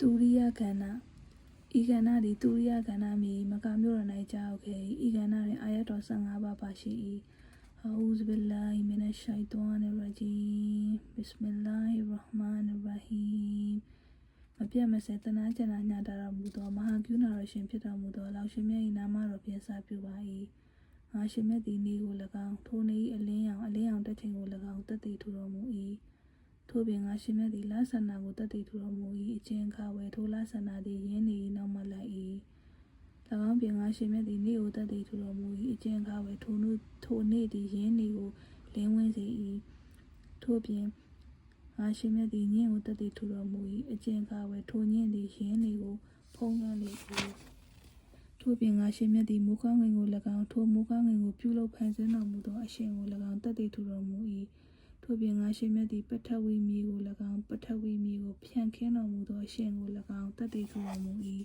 တူရိယကန္နာဤကန္နာသည်တူရိယကန္နာမီမကမြို့ရ၌ကြောက်ခဲ့၏ဤကန္နာတွင်အာယတ်တော်15ပါးပါရှိ၏အူဇ်ဘိလ္လာဟီမင်နရှိုင်တောန်ရဂျီမ်ဘစ်မလာဟီရဟ်မာန်ရဟီမ်မပြတ်မစဲတနာကျန်နာညတာတော်မူသောမဟာကုဏတော်ရှင်ဖြစ်တော်မူသောလောင်ရှင်မြတ်၏နာမတော်ဖြင့်စပြုပါ၏ငါရှင်မြတ်သည်နေကို၎င်းထိုနေ၏အလင်းရောင်အလင်းရောင်တက်ချိန်ကို၎င်းတက်တည်ထူတော်မူ၏ ထို့ပြင်ငါရှင်မြတ်သည်လာဆန္ဒကိုတက်တည်ထူတော်မူ၏အချင်းခါဝဲထိုလာဆန္ဒသည်ယင်းနေ၏နောက်မှလိုက်၏၎င်းပြင်ငါရှင်မြတ်သည်နေကိုတက်တည်ထူတော်မူ၏အချင်းခါဝဲထိုနုထိုနေ့သည်ယင်းနေကိုလင်းဝင်းစေ၏ထို့ပြင်ငါရှင်မြတ်သည်ညင်းကိုတက်တည်ထူတော်မူ၏အချင်းခါဝဲထိုညင်းသည်ယင်းနေကိုဖုံးလွှမ်းလေ၏ထို့ပြင်ငါရှင်မြတ်သည်မူကားငင်ကို၎င်းထိုမူကားငင်ကိုပြုလုပ်ဖန်ဆင်းတော်မူသောအရှင်ကို၎င်းတက်တည်ထူတော်မူ၏ ထို့ပြင်ငါရှင်မြတ်သည်ပထဝီမြေကို၎င်းပထဝီမြေကိုဖြန့်ခင်းတော်မူသောအရှင်ကို၎င်းတက်တည်ထူတော်မူ၏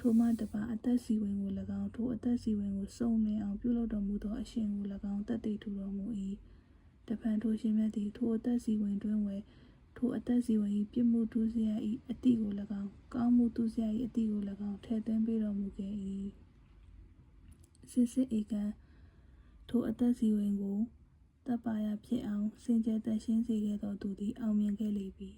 ထိုမှတပါအသက်စီဝင်ကို၎င်းထိုအသက်စီဝင်ကိုစုံလင်အောင်ပြုလုပ်တော်မူသောအရှင်ကို၎င်းတက်တည်ထူတော်မူ၏တပံထိုရှင်မြတ်သည်ထိုအသက်စီဝင်တွင်ဝယ်ထိုအသက်စီဝင်၏ပြစ်မှုဒုစရိုက်၏အတိကို၎င်းကောင်းမှုဒုစရိုက်၏အတိကို၎င်းထည့်သွင်းပေးတော်မူခဲ့၏စစ်စစ်ဧကံထိုအသက်စီဝင်ကို တပ်ပါရဖြစ်အောင်စင်ကြယ်သက်ရှင်းစေခဲ့သောသူသည်အောင်မြင်ခဲ့လေပြီ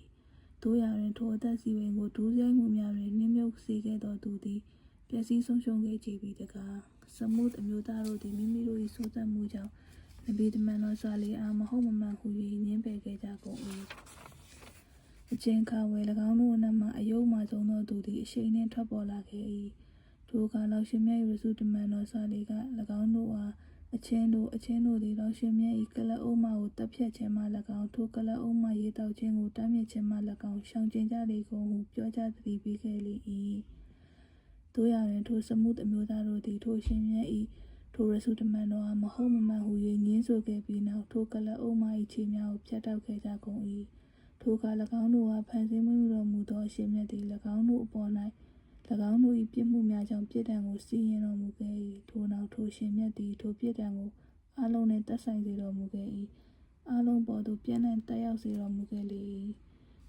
တို့ရာတွင်ထိုအသက်စီဝင်ကိုဒုစရိုက်မှုများတွင်နှိမ့်မြုပ်စေခဲ့သောသူသည်ပျက်စီးဆုံးရှုံးခဲ့ကြပြီတကားစမုတ်အမျိုးသားတို့သည်မိမိတို့၏စိုးစက်မှုကြောင့်နဗီတမန်တော်စာလီအားမဟုတ်မမှန်ဟု၍ညှင်းပယ်ခဲ့ကြကုန်၏အချင်းခါဝဲ၎င်းတို့အနက်မှအယုံမှဆုံးသောသူသည်အရှိန်နှင့်ထွက်ပေါ်လာခဲ့၏ထိုအခါလောက်ရှင်မြတ်၏ရစုတမန်တော်စာလီက၎င်းတို့အား အချင်းတို့အချင်းတို့သည်လောက်ရှင်မြတ်၏ကလအုံးမကိုတပ်ဖြတ်ခြင်းမှ၎င်းထိုကလအုံးမရေးတောက်ခြင်းကိုတားမြစ်ခြင်းမှ၎င်းရှောင်ကျဉ်ကြလေကုန်ဟုပြောကြားသတိပေးခဲ့လေ၏တို့ရတွင်ထိုစမှုအမျိုးသားတို့သည်ထိုရှင်မြတ်၏ထိုရစုတမန်တော်အားမဟုတ်မမှန်ဟု၍ငင်းဆိုခဲ့ပြီးနောက်ထိုကလအုံးမ၏ခြေများကိုဖြတ်တောက်ခဲ့ကြကုန်၏ထိုအခါ၎င်းတို့အားဖန်ဆင်းမှုတော်မူသောအရှင်မြတ်သည်၎င်းတို့အပေါ်၌၎င်းတို့၏ပြစ်မှုများကြောင့်ပြစ်ဒဏ်ကိုစီရင်တော်မူခဲ့၏ထိုနောက် ထိုရှင်မြတ်သည်ထိုပြစ်ဒဏ်ကိုအလုံးနှင့်တက်ဆိုင်စေတော်မူခဲ့၏အလုံးပေါ်သို့ပြန့်နှံ့တက်ရောက်စေတော်မူခဲ့လေ၏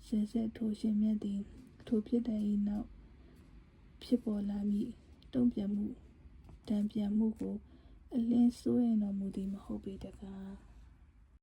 ဆင်ဆက်ထိုရှင်မြတ်သည်ထိုပြစ်ဒဏ်၏နောက်ဖြစ်ပေါ်လာမည့်တုံ့ပြန်မှုတံပြန်မှုကိုအလင်းစိုးရင်တော်မူသည်မဟုတ်ပေတကား